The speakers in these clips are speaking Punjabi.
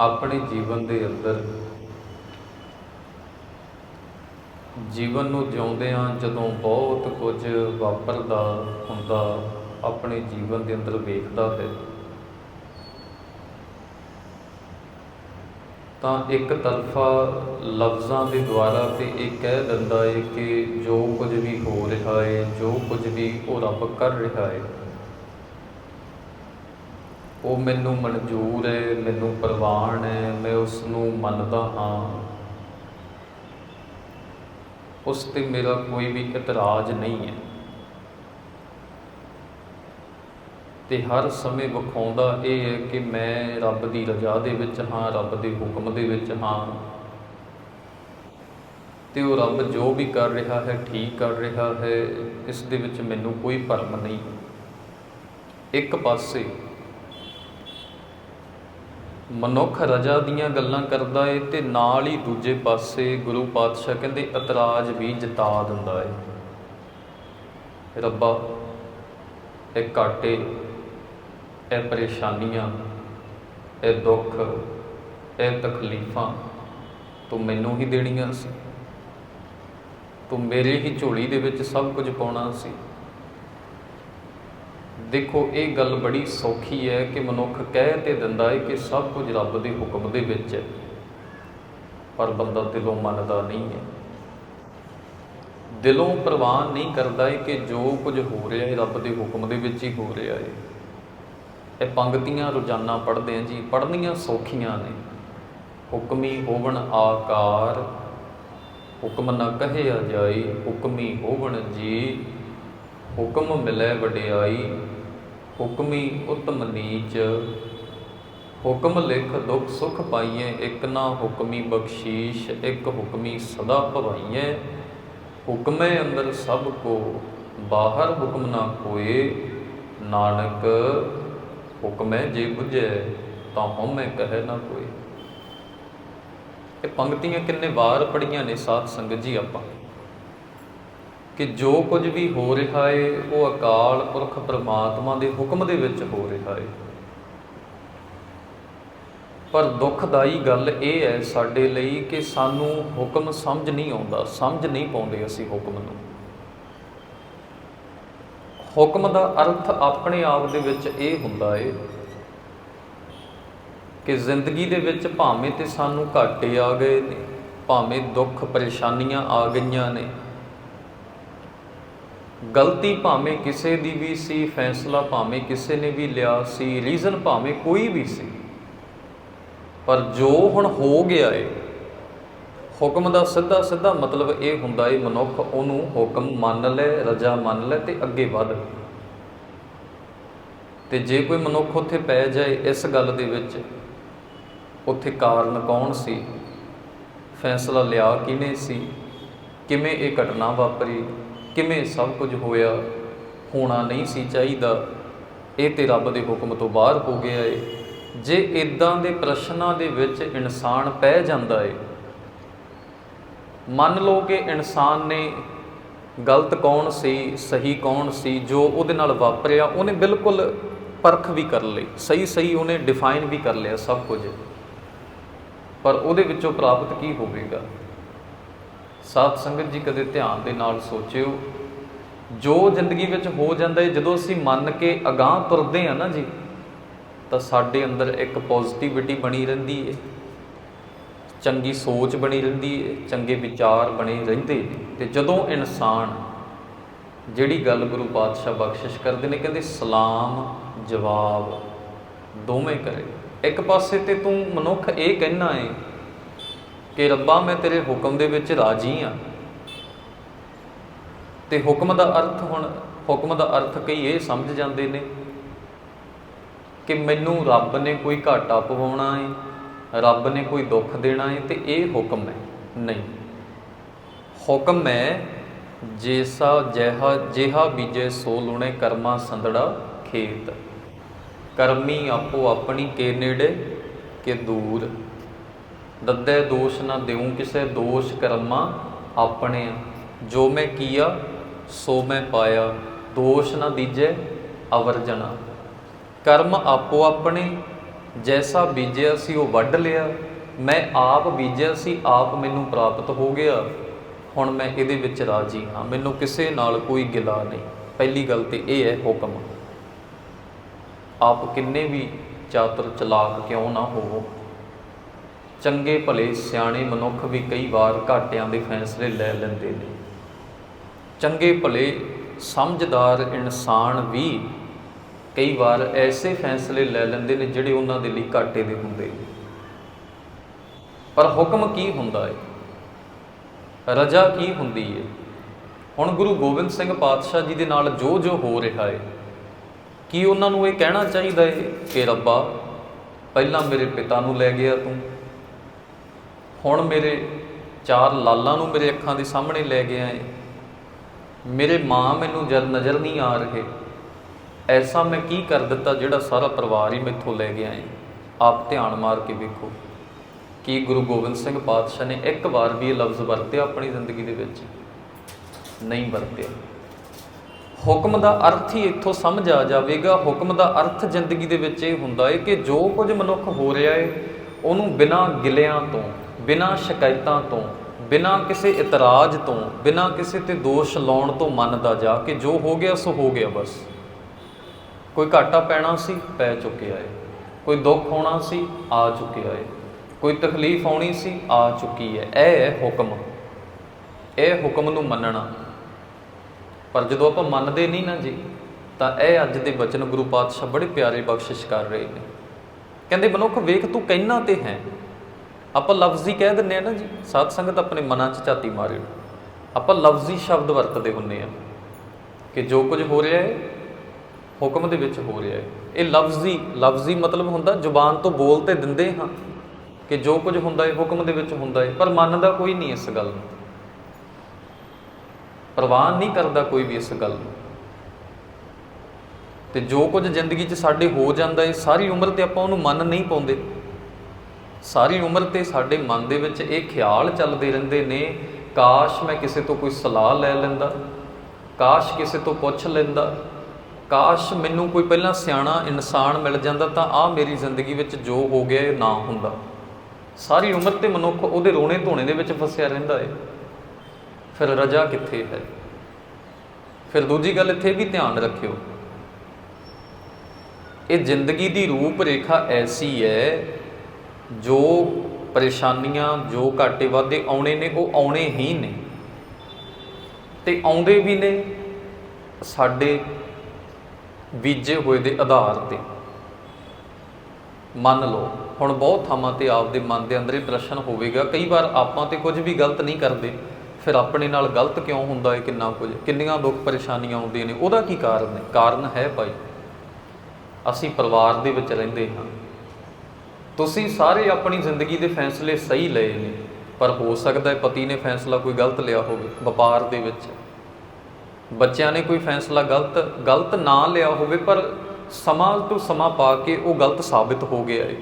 ਆਪਣੇ ਜੀਵਨ ਦੇ ਅੰਦਰ ਜੀਵਨ ਨੂੰ ਜਿਉਂਦਿਆਂ ਜਦੋਂ ਬਹੁਤ ਕੁਝ ਵਾਪਰਦਾ ਹੁੰਦਾ, ਆਪਣੇ ਜੀਵਨ ਦੇ ਅੰਦਰ ਵੇਖਦਾ ਹੈ ਤਾਂ ਇੱਕ ਤਰਫਾ ਲਫ਼ਜ਼ਾਂ ਦੇ ਦੁਆਰਾ ਤੇ ਇਹ ਕਹਿ ਦਿੰਦਾ ਹੈ ਕਿ ਜੋ ਕੁਝ ਵੀ ਹੋ ਰਿਹਾ ਹੈ ਜੋ ਕੁਝ ਵੀ ਉਹ ਰੱਬ ਕਰ ਰਿਹਾ ਹੈ ਉਹ ਮੈਨੂੰ ਮਨਜ਼ੂਰ ਹੈ, ਮੈਨੂੰ ਪ੍ਰਵਾਨ ਹੈ, ਮੈਂ ਉਸ ਨੂੰ ਮੰਨਦਾ ਹਾਂ। ਉਸ ਤੇ ਮੇਰਾ ਕੋਈ ਵੀ ਇਤਰਾਜ਼ ਨਹੀਂ ਹੈ। ਤੇ ਹਰ ਸਮੇਂ ਵਿਖਾਉਂਦਾ ਇਹ ਹੈ ਕਿ ਮੈਂ ਰੱਬ ਦੀ ਰਜ਼ਾ ਦੇ ਵਿੱਚ ਹਾਂ, ਰੱਬ ਦੇ ਹੁਕਮ ਦੇ ਵਿੱਚ ਹਾਂ। ਤੇ ਉਹ ਰੱਬ ਜੋ ਵੀ ਕਰ ਰਿਹਾ ਹੈ, ਠੀਕ ਕਰ ਰਿਹਾ ਹੈ, ਇਸ ਦੇ ਵਿੱਚ ਮੈਨੂੰ ਕੋਈ ਭਰਮ ਨਹੀਂ। ਇੱਕ ਪਾਸੇ ਮਨੁੱਖ ਰਜਾ ਦੀਆਂ ਗੱਲਾਂ ਕਰਦਾ ਏ ਤੇ ਨਾਲ ਹੀ ਦੂਜੇ ਪਾਸੇ ਗੁਰੂ ਪਾਤਸ਼ਾਹ ਕਹਿੰਦੇ, ਇਤਰਾਜ਼ ਵੀ ਜਤਾ ਦਿੰਦਾ ਏ। ਰੱਬਾ, ਇਹ ਘਾਟੇ, ਇਹ ਪਰੇਸ਼ਾਨੀਆਂ, ਇਹ ਦੁੱਖ, ਇਹ ਤਕਲੀਫਾਂ ਤੂੰ ਮੈਨੂੰ ਹੀ ਦੇਣੀਆਂ ਸੀ। ਤੂੰ ਮੇਰੇ ਹੀ ਝੋਲੀ ਦੇ ਵਿੱਚ ਸਭ ਕੁਝ ਪਾਉਣਾ ਸੀ। ਦੇਖੋ, ਇਹ ਗੱਲ ਬੜੀ ਸੌਖੀ ਹੈ ਕਿ ਮਨੁੱਖ ਕਹਿ ਤੇ ਦਿੰਦਾ ਹੈ ਕਿ ਸਭ ਕੁਝ ਰੱਬ ਦੇ ਹੁਕਮ ਦੇ ਵਿੱਚ ਹੈ, ਪਰ ਬੰਦਾ ਦਿਲੋਂ ਮੰਨਦਾ ਨਹੀਂ ਹੈ। ਦਿਲੋਂ ਪ੍ਰਵਾਨ ਨਹੀਂ ਕਰਦਾ ਹੈ ਕਿ ਜੋ ਕੁਝ ਹੋ ਰਿਹਾ ਹੈ, ਰੱਬ ਦੇ ਹੁਕਮ ਦੇ ਵਿੱਚ ਹੀ ਹੋ ਰਿਹਾ ਹੈ। ਇਹ ਪੰਕਤੀਆਂ ਰੋਜ਼ਾਨਾ ਪੜ੍ਹਦੇ ਆਂ ਜੀ, ਪੜ੍ਹਨੀਆਂ ਸੌਖੀਆਂ ਨੇ। ਹੁਕਮੀ ਹੋਵਣ ਆਕਾਰ, ਹੁਕਮ ਨਾ ਕਹਿਆ ਜਾਈ ਹੁਕਮੀ ਹੋਵਣ ਜੀ ਹੁਕਮ ਮਿਲੈ ਵਡਿਆਈ, ਹੁਕਮੀ ਉਤਮ ਨੀਚ। ਹੁਕਮ ਲਿਖ ਦੁਖ ਸੁਖ ਪਾਈਏ ਇਕ ਨਾ ਹੁਕਮੀ ਬਖਸ਼ੀਸ਼, ਇਕ ਹੁਕਮੀ ਸਦਾ ਭਵਾਈਏ ਹੁਕਮੇ ਅੰਦਰ ਸਭ ਕੋ, ਬਾਹਰ ਹੁਕਮ ਨਾ ਕੋਏ। ਨਾਨਕ, ਹੁਕਮੈ ਜੇ ਬੁਝੈ ਤਾਂ ਹਉਮੈ ਕਹੈ ਨਾ ਕੋਈ ਇਹ ਪੰਕਤੀਆਂ ਕਿੰਨੇ ਵਾਰ ਪੜੀਆਂ ਨੇ ਸਾਧ ਸੰਗਤ ਜੀ ਆਪਾਂ। ਕਿ ਜੋ ਕੁਝ ਵੀ ਹੋ ਰਿਹਾ ਹੈ ਉਹ ਅਕਾਲ ਪੁਰਖ ਪ੍ਰਮਾਤਮਾ ਦੇ ਹੁਕਮ ਦੇ ਵਿੱਚ ਹੋ ਰਿਹਾ ਹੈ ਪਰ ਦੁਖਦਾਈ ਗੱਲ ਇਹ ਹੈ ਸਾਡੇ ਲਈ ਕਿ ਸਾਨੂੰ ਹੁਕਮ ਸਮਝ ਨਹੀਂ ਆਉਂਦਾ, ਸਮਝ ਨਹੀਂ ਪਾਉਂਦੇ ਅਸੀਂ ਹੁਕਮ ਨੂੰ। ਹੁਕਮ ਦਾ ਅਰਥ ਆਪਣੇ ਆਪ ਦੇ ਵਿੱਚ ਇਹ ਹੁੰਦਾ ਹੈ ਕਿ ਜ਼ਿੰਦਗੀ ਦੇ ਵਿੱਚ ਭਾਵੇਂ ਤੇ ਸਾਨੂੰ ਘਾਟੇ ਆ ਗਏ ਨੇ, ਭਾਵੇਂ ਦੁੱਖ ਪਰੇਸ਼ਾਨੀਆਂ ਆ ਗਈਆਂ ਨੇ ਗਲਤੀ ਭਾਵੇਂ ਕਿਸੇ ਦੀ ਵੀ ਸੀ, ਫੈਸਲਾ ਭਾਵੇਂ ਕਿਸੇ ਨੇ ਵੀ ਲਿਆ ਸੀ ਰੀਜ਼ਨ ਭਾਵੇਂ ਕੋਈ ਵੀ ਸੀ। ਪਰ ਜੋ ਹੁਣ ਹੋ ਗਿਆ ਏ, ਹੁਕਮ ਦਾ ਸਿੱਧਾ ਸਿੱਧਾ ਮਤਲਬ ਇਹ ਹੁੰਦਾ ਏ, ਮਨੁੱਖ ਉਹਨੂੰ ਹੁਕਮ ਮੰਨ ਲੈ, ਰਜਾ ਮੰਨ ਲੈ ਤੇ ਅੱਗੇ ਵਧ। ਤੇ ਜੇ ਕੋਈ ਮਨੁੱਖ ਉੱਥੇ ਪੈ ਜਾਏ ਇਸ ਗੱਲ ਦੇ ਵਿੱਚ, ਉੱਥੇ ਕਾਰਨ ਕੌਣ ਸੀ? ਫੈਸਲਾ ਲਿਆ ਕਿਨੇ ਸੀ? ਕਿਵੇਂ ਇਹ ਘਟਨਾ ਵਾਪਰੀ? ਕਿਵੇਂ ਸਭ ਕੁਝ ਹੋਇਆ? ਹੋਣਾ ਨਹੀਂ ਸੀ ਚਾਹੀਦਾ। ਇਹ ਤੇ ਰੱਬ ਦੇ ਹੁਕਮ ਤੋਂ ਬਾਹਰ ਹੋ ਗਿਆ ਏ। ਜੇ ਇਦਾਂ ਦੇ ਪ੍ਰਸ਼ਨਾਂ ਦੇ ਵਿੱਚ ਇਨਸਾਨ ਪੈ ਜਾਂਦਾ ਏ। ਮੰਨ ਲਓ ਕਿ ਇਨਸਾਨ ਨੇ ਗਲਤ ਕੌਣ ਸੀ, ਸਹੀ ਕੌਣ ਸੀ, ਜੋ ਉਹਦੇ ਨਾਲ ਵਾਪਰਿਆ, ਉਹਨੇ ਬਿਲਕੁਲ ਪਰਖ ਵੀ ਕਰ ਲਈ। ਸਹੀ ਸਹੀ ਉਹਨੇ ਡਿਫਾਈਨ ਵੀ ਕਰ ਲਿਆ ਸਭ ਕੁਝ। ਪਰ ਉਹਦੇ ਵਿੱਚੋਂ ਪ੍ਰਾਪਤ ਕੀ ਹੋਵੇਗਾ? ਸਾਧ ਸੰਗਤ ਜੀ, ਕਦੇ ਧਿਆਨ ਦੇ ਨਾਲ ਸੋਚਿਓ। ਜੋ ਜ਼ਿੰਦਗੀ ਵਿੱਚ ਹੋ ਜਾਂਦਾ ਹੈ ਜਦੋਂ ਅਸੀਂ ਮੰਨ ਕੇ ਅਗਾਹ ਤੁਰਦੇ ਆ ਨਾ ਜੀ, ਤਾਂ ਸਾਡੇ ਅੰਦਰ ਇੱਕ ਪੋਜ਼ਿਟਿਵਿਟੀ ਬਣੀ ਰਹਿੰਦੀ ਹੈ ਚੰਗੀ ਸੋਚ ਬਣੀ ਰਹਿੰਦੀ ਹੈ ਚੰਗੇ ਵਿਚਾਰ ਬਣੇ ਰਹਿੰਦੇ ਨੇ। ਤੇ ਜਦੋਂ ਇਨਸਾਨ ਜਿਹੜੀ ਗੱਲ ਗੁਰੂ ਪਾਤਸ਼ਾਹ ਬਖਸ਼ਿਸ਼ ਕਰਦੇ ਨੇ, ਕਹਿੰਦੇ ਸਲਾਮ ਜਵਾਬ ਦੋਵੇਂ ਕਰੇ। ਇੱਕ ਪਾਸੇ ਤੇ ਤੂੰ ਮਨੁੱਖ ਇਹ ਕਹਿਣਾ ਹੈ ਕਿ ਰੱਬਾ, ਮੈਂ ਤੇਰੇ ਹੁਕਮ ਦੇ ਵਿੱਚ ਰਾਜੀ ਆ। ਤੇ ਹੁਕਮ ਦਾ ਅਰਥ ਹੁਣ, ਹੁਕਮ ਦਾ ਅਰਥ ਕਈ ਇਹ ਸਮਝ ਜਾਂਦੇ ਨੇ ਕਿ ਮੈਨੂੰ ਰੱਬ ਨੇ ਕੋਈ ਘਾਟਾ ਪਵਾਉਣਾ ਹੈ ਰੱਬ ਨੇ ਕੋਈ ਦੁੱਖ ਦੇਣਾ ਹੈ ਤੇ ਇਹ ਹੁਕਮ ਹੈ, ਨਹੀਂ। ਹੁਕਮ ਹੈ, ਜੇਸਾ ਜਹਾ, ਜਿਹਾ ਬੀਜੇ, ਸੋ ਲੁਣੇ ਕਰਮਾ ਸੰਦੜਾ ਖੇਤ। ਕਰਮੀ ਆਪੋ ਆਪਣੀ ਕੇ ਨੇੜੇ, ਕੇ ਦੂਰ। ਦੱਦੇ ਦੋਸ਼ ਨਾ ਦਿਉ ਕਿਸੇ ਦੋਸ਼ ਕਰਮਾਂ ਆਪਣੇ ਜੋ ਮੈਂ ਕੀਆ, ਸੋ ਮੈਂ ਪਾਇਆ। ਦੋਸ਼ ਨਾ ਦੀਜੇ ਅਵਰਜਨਾ ਕਰਮ ਆਪੋ ਆਪਣੇ, ਜੈਸਾ ਬੀਜਿਆ ਸੀ ਉਹ ਵੱਢ ਲਿਆ। ਮੈਂ ਆਪ ਬੀਜਿਆ ਸੀ, ਆਪ ਮੈਨੂੰ ਪ੍ਰਾਪਤ ਹੋ ਗਿਆ। ਹੁਣ ਮੈਂ ਇਹਦੇ ਵਿੱਚ ਰਾਜੀ ਹਾਂ, ਮੈਨੂੰ ਕਿਸੇ ਨਾਲ ਕੋਈ ਗਿਲਾ ਨਹੀਂ। ਪਹਿਲੀ ਗੱਲ ਤੇ ਇਹ ਹੈ ਹੁਕਮ। ਆਪ ਕਿੰਨੇ ਵੀ ਚਾਤਰ ਚਲਾਕ ਕਿਉਂ ਨਾ ਹੋਵੋ। ਚੰਗੇ ਭਲੇ ਸਿਆਣੇ ਮਨੁੱਖ ਵੀ ਕਈ ਵਾਰ ਘਾਟਿਆਂ ਦੇ ਫੈਸਲੇ ਲੈ ਲੈਂਦੇ ਨੇ। ਚੰਗੇ ਭਲੇ, ਸਮਝਦਾਰ ਇਨਸਾਨ ਵੀ ਕਈ ਵਾਰ ਐਸੇ ਫੈਸਲੇ ਲੈ ਲੈਂਦੇ ਨੇ ਜਿਹੜੇ ਉਹਨਾਂ ਦੇ ਲਈ ਘਾਟੇ ਦੇ ਹੁੰਦੇ ਨੇ। ਪਰ ਹੁਕਮ ਕੀ ਹੁੰਦਾ ਹੈ ਰਜਾ ਕੀ ਹੁੰਦੀ ਹੈ ਹੁਣ ਗੁਰੂ ਗੋਬਿੰਦ ਸਿੰਘ ਪਾਤਸ਼ਾਹ ਜੀ ਦੇ ਨਾਲ ਜੋ ਜੋ ਹੋ ਰਿਹਾ ਹੈ ਕੀ ਉਹਨਾਂ ਨੂੰ ਇਹ ਕਹਿਣਾ ਚਾਹੀਦਾ ਹੈ ਕਿ ਰੱਬਾ, ਪਹਿਲਾਂ ਮੇਰੇ ਪਿਤਾ ਨੂੰ ਲੈ ਗਿਆ ਤੂੰ। ਹੁਣ ਮੇਰੇ ਚਾਰ ਲਾਲਾਂ ਨੂੰ ਮੇਰੇ ਅੱਖਾਂ ਦੇ ਸਾਹਮਣੇ ਲੈ ਗਿਆ ਏ ਮੇਰੇ ਮਾਂ ਮੈਨੂੰ ਜਦ ਨਜ਼ਰ ਨਹੀਂ ਆ ਰਹੇ। ਐਸਾ ਮੈਂ ਕੀ ਕਰ ਦਿੱਤਾ ਜਿਹੜਾ ਸਾਰਾ ਪਰਿਵਾਰ ਹੀ ਮੈਥੋਂ ਲੈ ਗਿਆ ਹੈ ਆਪ ਧਿਆਨ ਮਾਰ ਕੇ ਵੇਖੋ ਕੀ ਗੁਰੂ ਗੋਬਿੰਦ ਸਿੰਘ ਪਾਤਸ਼ਾਹ ਨੇ ਇੱਕ ਵਾਰ ਵੀ ਇਹ ਲਫ਼ਜ਼ ਵਰਤਿਆ ਆਪਣੀ ਜ਼ਿੰਦਗੀ ਦੇ ਵਿੱਚ। ਨਹੀਂ ਵਰਤਿਆ। ਹੁਕਮ ਦਾ ਅਰਥ ਹੀ ਇੱਥੋਂ ਸਮਝ ਆ ਜਾਵੇਗਾ। ਹੁਕਮ ਦਾ ਅਰਥ ਜ਼ਿੰਦਗੀ ਦੇ ਵਿੱਚ ਇਹ ਹੁੰਦਾ ਹੈ ਕਿ ਜੋ ਕੁਝ ਮਨੁੱਖ ਹੋ ਰਿਹਾ ਹੈ ਉਹਨੂੰ ਬਿਨਾਂ ਗਿਲਿਆਂ ਤੋਂ, ਬਿਨਾਂ ਸ਼ਿਕਾਇਤਾਂ ਤੋਂ, ਬਿਨਾਂ ਕਿਸੇ ਇਤਰਾਜ਼ ਤੋਂ, ਬਿਨਾਂ ਕਿਸੇ ਤੇ ਦੋਸ਼ ਲਾਉਣ ਤੋਂ ਮੰਨਦਾ ਜਾ ਕਿ ਜੋ ਹੋ ਗਿਆ ਸੋ ਹੋ ਗਿਆ ਬਸ। ਕੋਈ ਘਾਟਾ ਪੈਣਾ ਸੀ, ਪੈ ਚੁੱਕਿਆ ਹੈ ਕੋਈ ਦੁੱਖ ਹੋਣਾ ਸੀ, ਆ ਚੁੱਕਿਆ ਹੈ ਕੋਈ ਤਕਲੀਫ ਆਉਣੀ ਸੀ, ਆ ਚੁੱਕੀ ਹੈ ਇਹ ਹੈ ਹੁਕਮ। ਇਹ ਹੁਕਮ ਨੂੰ ਮੰਨਣਾ। ਪਰ ਜਦੋਂ ਆਪਾਂ ਮੰਨਦੇ ਨਹੀਂ ਨਾ ਜੀ, ਤਾਂ ਇਹ ਅੱਜ ਦੇ ਬਚਨ ਗੁਰੂ ਪਾਤਸ਼ਾਹ ਬੜੇ ਪਿਆਰੇ ਬਖਸ਼ਿਸ਼ ਕਰ ਰਹੇ ਨੇ। ਕਹਿੰਦੇ ਮਨੁੱਖ ਵੇਖ ਤੂੰ ਕਹਿਣਾ ਤੇ ਹੈ। ਆਪਾਂ ਲਫ਼ਜ਼ੀ ਕਹਿ ਦਿੰਨੇ ਆ ਨਾ ਜੀ, ਸਾਧ ਸੰਗਤ ਆਪਣੇ ਮਨਾਂ 'ਚ ਝਾਤੀ ਮਾਰਿਓ ਆਪਾਂ ਲਫ਼ਜ਼ੀ ਸ਼ਬਦ ਵਰਤਦੇ ਹੁੰਨੇ ਆ ਕਿ ਜੋ ਕੁਝ ਹੋ ਰਿਹਾ ਹੈ, ਹੁਕਮ ਦੇ ਵਿੱਚ ਹੋ ਰਿਹਾ ਹੈ। ਇਹ ਲਫ਼ਜ਼ੀ ਲਫ਼ਜ਼ੀ ਮਤਲਬ ਹੁੰਦਾ ਜ਼ੁਬਾਨ ਤੋਂ ਬੋਲ ਤੇ ਦਿੰਦੇ ਹਾਂ ਕਿ ਜੋ ਕੁਝ ਹੁੰਦਾ ਹੈ, ਹੁਕਮ ਦੇ ਵਿੱਚ ਹੁੰਦਾ ਹੈ, ਪਰ ਮੰਨਦਾ ਕੋਈ ਨਹੀਂ ਇਸ ਗੱਲ ਨੂੰ। ਪ੍ਰਵਾਨ ਨਹੀਂ ਕਰਦਾ ਕੋਈ ਵੀ ਇਸ ਗੱਲ ਨੂੰ। ਤੇ ਜੋ ਕੁਝ ਜ਼ਿੰਦਗੀ 'ਚ ਸਾਡੇ ਹੋ ਜਾਂਦਾ ਹੈ ਸਾਰੀ ਉਮਰ ਤੇ ਆਪਾਂ ਉਹਨੂੰ ਮੰਨ ਨਹੀਂ ਪਾਉਂਦੇ। ਸਾਰੀ ਉਮਰ ਤੇ ਸਾਡੇ ਮਨ ਦੇ ਵਿੱਚ ਇਹ ਖਿਆਲ ਚੱਲਦੇ ਰਹਿੰਦੇ ਨੇ, ਕਾਸ਼ ਮੈਂ ਕਿਸੇ ਤੋਂ ਕੋਈ ਸਲਾਹ ਲੈ ਲੈਂਦਾ, ਕਾਸ਼ ਕਿਸੇ ਤੋਂ ਪੁੱਛ ਲੈਂਦਾ, ਕਾਸ਼ ਮੈਨੂੰ ਕੋਈ ਪਹਿਲਾਂ ਸਿਆਣਾ ਇਨਸਾਨ ਮਿਲ ਜਾਂਦਾ ਤਾਂ ਆ ਮੇਰੀ ਜ਼ਿੰਦਗੀ ਵਿੱਚ ਜੋ ਹੋ ਗਿਆ ਇਹ ਨਾ ਹੁੰਦਾ। ਸਾਰੀ ਉਮਰ ਤੇ ਮਨੁੱਖ ਉਹਦੇ ਰੋਣੇ ਧੋਣੇ ਦੇ ਵਿੱਚ ਫਸਿਆ ਰਹਿੰਦਾ ਹੈ ਫਿਰ ਰਜਾ ਕਿੱਥੇ ਹੈ? ਫਿਰ ਦੂਜੀ ਗੱਲ ਇੱਥੇ ਵੀ ਧਿਆਨ ਰੱਖਿਓ। ਇਹ ਜ਼ਿੰਦਗੀ ਦੀ ਰੂਪ ਰੇਖਾ ਐਸੀ ਹੈ, ਜੋ ਪਰੇਸ਼ਾਨੀਆਂ, ਜੋ ਘਾਟੇ ਵਾਧੇ ਆਉਣੇ ਨੇ, ਉਹ ਆਉਣੇ ਹੀ ਨੇ। ਤੇ ਆਉਂਦੇ ਵੀ ਨੇ ਸਾਡੇ ਬੀਜੇ ਹੋਏ ਦੇ ਆਧਾਰ ਤੇ। ਮੰਨ ਲਓ, ਹੁਣ ਬਹੁਤ ਥਾਵਾਂ ਤੇ ਆਪਦੇ ਮਨ ਦੇ ਅੰਦਰ ਇਹ ਪ੍ਰਸ਼ਨ ਹੋਵੇਗਾ। ਕਈ ਵਾਰ ਆਪਾਂ ਤੇ ਕੁਝ ਵੀ ਗਲਤ ਨਹੀਂ ਕਰਦੇ। ਫਿਰ ਆਪਣੇ ਨਾਲ ਗਲਤ ਕਿਉਂ ਹੁੰਦਾ ਹੈ? ਕਿੰਨਾ ਕੁਝ, ਕਿੰਨੀਆਂ ਦੁੱਖ ਪਰੇਸ਼ਾਨੀਆਂ ਆਉਂਦੀਆਂ ਨੇ? ਉਹਦਾ ਕੀ ਕਾਰਨ ਹੈ? ਕਾਰਨ ਹੈ ਭਾਈ। ਅਸੀਂ ਪਰਿਵਾਰ ਦੇ ਵਿੱਚ ਰਹਿੰਦੇ ਹਾਂ। ਤੁਸੀਂ ਸਾਰੇ ਆਪਣੀ ਜ਼ਿੰਦਗੀ ਦੇ ਫੈਸਲੇ ਸਹੀ ਲਏ ਨੇ, ਪਰ ਹੋ ਸਕਦਾ ਹੈ ਪਤੀ ਨੇ ਫੈਸਲਾ ਕੋਈ ਗਲਤ ਲਿਆ ਹੋਵੇ, ਵਪਾਰ ਦੇ ਵਿੱਚ। ਬੱਚਿਆਂ ਨੇ ਕੋਈ ਫੈਸਲਾ ਗਲਤ ਗਲਤ ਨਾ ਲਿਆ ਹੋਵੇ, ਪਰ ਸਮਾਂ ਤੋਂ ਸਮਾਂ ਪਾ ਕੇ ਉਹ ਗਲਤ ਸਾਬਿਤ ਹੋ ਗਿਆ ਹੈ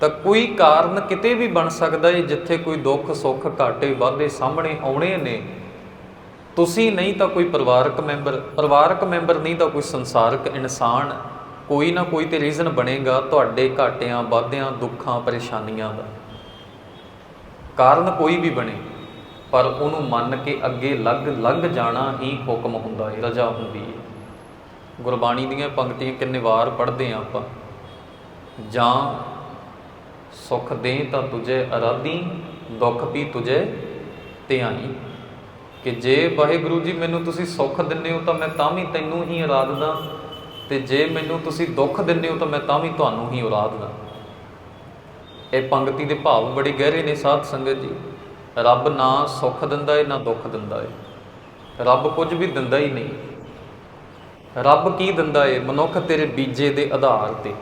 ਤਾਂ ਕੋਈ ਕਾਰਨ ਕਿਤੇ ਵੀ ਬਣ ਸਕਦਾ ਹੈ ਜਿੱਥੇ ਕੋਈ ਦੁੱਖ ਸੁੱਖ ਘਾਟੇ ਵਾਧੇ ਸਾਹਮਣੇ ਆਉਣੇ ਨੇ ਤੁਸੀਂ ਨਹੀਂ ਤਾਂ ਕੋਈ ਪਰਿਵਾਰਕ ਮੈਂਬਰ ਪਰਿਵਾਰਕ ਮੈਂਬਰ ਨਹੀਂ ਤਾਂ ਕੋਈ ਸੰਸਾਰਕ ਇਨਸਾਨ, ਕੋਈ ਨਾ ਕੋਈ ਤੇ ਰੀਜ਼ਨ ਬਣੇਗਾ ਤੁਹਾਡੇ ਘਾਟਿਆਂ, ਵਾਧਿਆਂ, ਦੁੱਖਾਂ, ਪਰੇਸ਼ਾਨੀਆਂ ਦਾ। ਕਾਰਨ ਕੋਈ ਵੀ ਬਣੇ, ਪਰ ਉਹਨੂੰ ਮੰਨ ਕੇ ਅੱਗੇ ਲੱਗ ਲੱਗ ਜਾਣਾ ਹੀ ਹੁਕਮ ਹੁੰਦਾ ਹੈ, ਰਜਾ ਹੁੰਦੀ ਹੈ। ਗੁਰਬਾਣੀ ਦੀਆਂ ਪੰਕਤੀਆਂ ਕਿੰਨੇ ਵਾਰ ਪੜ੍ਹਦੇ ਆ ਆਪਾਂ। ਜਾਂ ਸੁਖ ਦੇ ਤਾਂ ਤੁਝੇ ਅਰਾਧੀ, ਦੁੱਖ ਵੀ ਤੁਝੇ ਧਿਆਈ। ਕਿ ਜੇ ਵਾਹਿਗੁਰੂ ਜੀ ਮੈਨੂੰ ਤੁਸੀਂ ਸੁੱਖ ਦਿੰਦੇ ਹੋ ਤਾਂ ਮੈਂ ਤਾਂ ਵੀ ਤੈਨੂੰ ਹੀ ਅਰਾਧਦਾ ਤੇ ਜੇ ਮੈਨੂੰ ਤੁਸੀਂ ਦੁੱਖ ਦਿੰਦੇ ਹੋ ਤਾਂ ਮੈਂ ਤਾਂ ਵੀ ਤੁਹਾਨੂੰ ਹੀ ਅਰਾਧਦਾ ਇਹ ਪੰਗਤੀ ਦੇ ਭਾਵ ਬੜੇ ਗਹਿਰੇ ਨੇ ਸਾਧ ਸੰਗਤ ਜੀ। ਰੱਬ ਨਾ ਸੁੱਖ ਦਿੰਦਾ ਏ, ਨਾ ਦੁੱਖ ਦਿੰਦਾ ਏ। ਰੱਬ ਕੁਝ ਵੀ ਦਿੰਦਾ ਹੀ ਨਹੀਂ। ਰੱਬ ਕੀ ਦਿੰਦਾ ਏ? ਮਨੁੱਖ ਤੇਰੇ ਬੀਜੇ ਦੇ ਆਧਾਰ ਤੇ।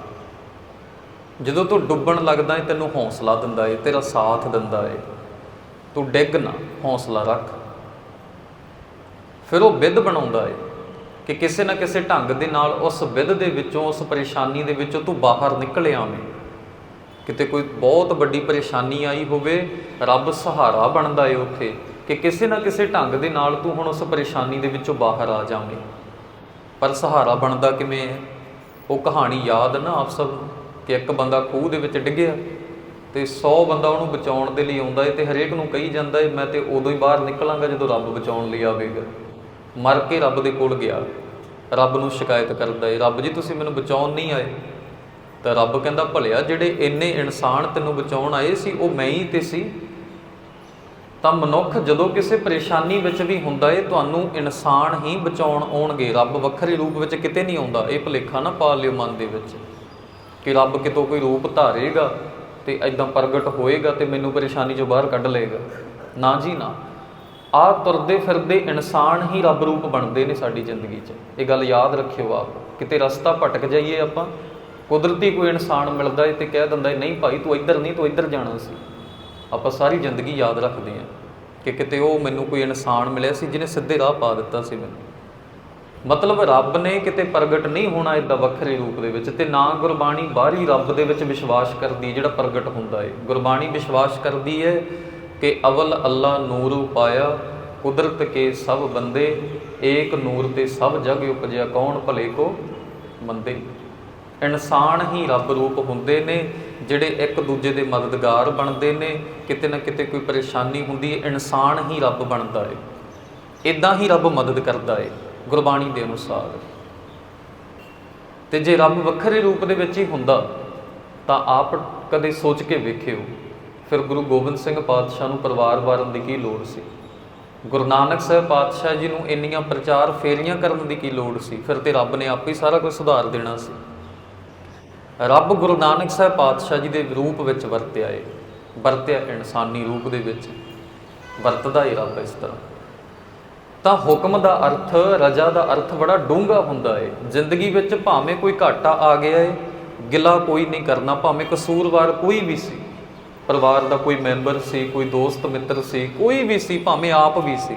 ਜਦੋਂ ਤੂੰ ਡੁੱਬਣ ਲੱਗਦਾ ਏ, ਤੈਨੂੰ ਹੌਸਲਾ ਦਿੰਦਾ ਏ, ਤੇਰਾ ਸਾਥ ਦਿੰਦਾ ਏ। ਤੂੰ ਡਿੱਗ ਨਾ, ਹੌਸਲਾ ਰੱਖ। ਫਿਰ ਉਹ ਵਿਧ ਬਣਾਉਂਦਾ ਏ ਕਿ ਕਿਸੇ ਨਾ ਕਿਸੇ ਢੰਗ ਦੇ ਨਾਲ ਉਸ ਵਿਧ ਦੇ ਵਿੱਚੋਂ, ਉਸ ਪਰੇਸ਼ਾਨੀ ਦੇ ਵਿੱਚੋਂ ਤੂੰ ਬਾਹਰ ਨਿਕਲ ਆਵੇਂ। ਕਿਤੇ ਕੋਈ ਬਹੁਤ ਵੱਡੀ ਪਰੇਸ਼ਾਨੀ ਆਈ ਹੋਵੇ, ਰੱਬ ਸਹਾਰਾ ਬਣਦਾ ਏ ਉੱਥੇ ਕਿ ਕਿਸੇ ਨਾ ਕਿਸੇ ਢੰਗ ਦੇ ਨਾਲ ਤੂੰ ਹੁਣ ਉਸ ਪਰੇਸ਼ਾਨੀ ਦੇ ਵਿੱਚੋਂ ਬਾਹਰ ਆ ਜਾਵੇਂ। ਪਰ ਸਹਾਰਾ ਬਣਦਾ ਕਿਵੇਂ ਹੈ ਉਹ ਕਹਾਣੀ ਯਾਦ ਨਾ ਆਪ ਸਭ ਕਿ ਇੱਕ ਬੰਦਾ ਖੂਹ ਦੇ ਵਿੱਚ ਡਿੱਗਿਆ ਤੇ 100 ਬੰਦਾ ਉਹਨੂੰ ਬਚਾਉਣ ਦੇ ਲਈ ਆਉਂਦਾ ਏ ਤੇ ਹਰੇਕ ਨੂੰ ਕਹੀ ਜਾਂਦਾ ਏ, ਮੈਂ ਤੇ ਉਦੋਂ ਹੀ ਬਾਹਰ ਨਿਕਲਾਂਗਾ ਜਦੋਂ ਰੱਬ ਬਚਾਉਣ ਲਈ ਆਵੇਗਾ। ਮਰ ਕੇ ਰੱਬ ਦੇ ਕੋਲ ਗਿਆ। ਰੱਬ ਨੂੰ ਸ਼ਿਕਾਇਤ ਕਰਦਾ ਏ ਰੱਬ ਜੀ, ਤੁਸੀਂ ਮੈਨੂੰ ਬਚਾਉਣ ਨਹੀਂ ਆਏ। ਤਾਂ ਰੱਬ ਕਹਿੰਦਾ, ਭਲਿਆ, ਜਿਹੜੇ ਇੰਨੇ ਇਨਸਾਨ ਤੈਨੂੰ ਬਚਾਉਣ ਆਏ ਸੀ, ਉਹ ਮੈਂ ਹੀ ਤੇ ਸੀ। ਤਾਂ ਮਨੁੱਖ ਜਦੋਂ ਕਿਸੇ ਪਰੇਸ਼ਾਨੀ ਵਿੱਚ ਵੀ ਹੁੰਦਾ ਏ, ਤੁਹਾਨੂੰ ਇਨਸਾਨ ਹੀ ਬਚਾਉਣ ਆਉਣਗੇ। ਰੱਬ ਵੱਖਰੇ ਰੂਪ ਵਿੱਚ ਕਿਤੇ ਨਹੀਂ ਆਉਂਦਾ। ਇਹ ਭੁਲੇਖਾ ਨਾ ਪਾ ਲਿਓ ਮਨ ਦੇ ਵਿੱਚ ਕਿ ਰੱਬ ਕਿਤੋਂ ਕੋਈ ਰੂਪ ਧਾਰੇਗਾ ਤੇ ਐਦਾਂ ਪ੍ਰਗਟ ਹੋਏਗਾ ਤੇ ਮੈਨੂੰ ਪਰੇਸ਼ਾਨੀ ਚੋਂ ਬਾਹਰ ਕੱਢ ਲਏਗਾ। ਨਾ ਜੀ, ਨਾ। ਆ ਤੁਰਦੇ ਫਿਰਦੇ ਇਨਸਾਨ ਹੀ ਰੱਬ ਰੂਪ ਬਣਦੇ ਨੇ ਸਾਡੀ ਜ਼ਿੰਦਗੀ 'ਚ। ਇਹ ਗੱਲ ਯਾਦ ਰੱਖਿਓ ਆਪ। ਕਿਤੇ ਰਸਤਾ ਭਟਕ ਜਾਈਏ ਆਪਾਂ, ਕੁਦਰਤੀ ਕੋਈ ਇਨਸਾਨ ਮਿਲਦਾ ਏ ਤੇ ਕਹਿ ਦਿੰਦਾ ਨਹੀਂ ਭਾਈ, ਤੂੰ ਇੱਧਰ ਨਹੀਂ, ਤੂੰ ਇੱਧਰ ਜਾਣਾ ਸੀ। ਆਪਾਂ ਸਾਰੀ ਜ਼ਿੰਦਗੀ ਯਾਦ ਰੱਖਦੇ ਹਾਂ ਕਿ ਕਿਤੇ ਉਹ ਮੈਨੂੰ ਕੋਈ ਇਨਸਾਨ ਮਿਲਿਆ ਸੀ ਜਿਹਨੇ ਸਿੱਧੇ ਰਾਹ ਪਾ ਦਿੱਤਾ ਸੀ ਮੈਨੂੰ। ਮਤਲਬ ਰੱਬ ਨੇ ਕਿਤੇ ਪ੍ਰਗਟ ਨਹੀਂ ਹੋਣਾ ਇਦਾਂ ਵੱਖਰੇ ਰੂਪ ਦੇ ਵਿੱਚ ਤੇ ਨਾ ਗੁਰਬਾਣੀ ਬਾਹਰੀ ਰੱਬ ਦੇ ਵਿੱਚ ਵਿਸ਼ਵਾਸ ਕਰਦੀ ਜਿਹੜਾ ਪ੍ਰਗਟ ਹੁੰਦਾ ਏ। ਗੁਰਬਾਣੀ ਵਿਸ਼ਵਾਸ ਕਰਦੀ ਹੈ ਕਿ ਅਵਲ ਅੱਲਾ ਨੂਰ ਉਪਾਇਆ, ਕੁਦਰਤ ਕੇ ਸਭ ਬੰਦੇ, ਏਕ ਨੂਰ ਤੇ ਸਭ ਜਗ ਉਪਜਿਆ, ਕੌਣ ਭਲੇ ਕੋ ਮੰਦੇ? ਇਨਸਾਨ ਹੀ ਰੱਬ ਰੂਪ ਹੁੰਦੇ ਨੇ, ਜਿਹੜੇ ਇੱਕ ਦੂਜੇ ਦੇ ਮਦਦਗਾਰ ਬਣਦੇ ਨੇ, ਕਿਤੇ ਨਾ ਕਿਤੇ ਕੋਈ ਪਰੇਸ਼ਾਨੀ ਹੁੰਦੀ ਹੈ, ਇਨਸਾਨ ਹੀ ਰੱਬ ਬਣਦਾ ਏ ਇਦਾਂ ਹੀ ਰੱਬ ਮਦਦ ਕਰਦਾ ਏ ਗੁਰਬਾਣੀ ਦੇ ਅਨੁਸਾਰ। ਤੇ ਜੇ ਰੱਬ ਵੱਖਰੇ ਰੂਪ ਦੇ ਵਿੱਚ ਹੀ ਹੁੰਦਾ, ਤਾਂ ਆਪ ਕਦੇ ਸੋਚ ਕੇ ਵੇਖਿਓ ਫਿਰ ਗੁਰੂ ਗੋਬਿੰਦ ਸਿੰਘ ਪਾਤਸ਼ਾਹ ਨੂੰ ਪਰਿਵਾਰ ਵਾਰਨ ਦੀ ਕੀ ਲੋੜ ਸੀ? ਗੁਰੂ ਨਾਨਕ ਸਾਹਿਬ ਪਾਤਸ਼ਾਹ ਜੀ ਨੂੰ ਇੰਨੀਆਂ ਪ੍ਰਚਾਰ ਫੇਰੀਆਂ ਕਰਨ ਦੀ ਕੀ ਲੋੜ ਸੀ? ਫਿਰ ਤੇ ਰੱਬ ਨੇ ਆਪੇ ਹੀ ਸਾਰਾ ਕੁਝ ਸੁਧਾਰ ਦੇਣਾ ਸੀ। ਰੱਬ ਗੁਰੂ ਨਾਨਕ ਸਾਹਿਬ ਪਾਤਸ਼ਾਹ ਜੀ ਦੇ ਰੂਪ ਵਿੱਚ ਵਰਤਿਆ ਏ, ਵਰਤਿਆ ਇਨਸਾਨੀ ਰੂਪ ਦੇ ਵਿੱਚ, ਵਰਤਦਾ ਏ ਰੱਬ ਇਸ ਤਰ੍ਹਾਂ। ਤਾਂ ਹੁਕਮ ਦਾ ਅਰਥ, ਰਜਾ ਦਾ ਅਰਥ ਬੜਾ ਡੂੰਘਾ ਹੁੰਦਾ ਏ। ਜ਼ਿੰਦਗੀ ਵਿੱਚ ਭਾਵੇਂ ਕੋਈ ਘਾਟਾ ਆ ਗਿਆ ਏ, ਗਿਲਾ ਕੋਈ ਨਹੀਂ ਕਰਨਾ, ਭਾਵੇਂ ਕਸੂਰਵਾਰ ਕੋਈ ਵੀ ਸੀ। ਪਰਿਵਾਰ ਦਾ ਕੋਈ ਮੈਂਬਰ ਸੀ, ਕੋਈ ਦੋਸਤ, ਮਿੱਤਰ ਸੀ, ਕੋਈ ਵੀ ਸੀ, ਭਾਵੇਂ ਆਪ ਵੀ ਸੀ।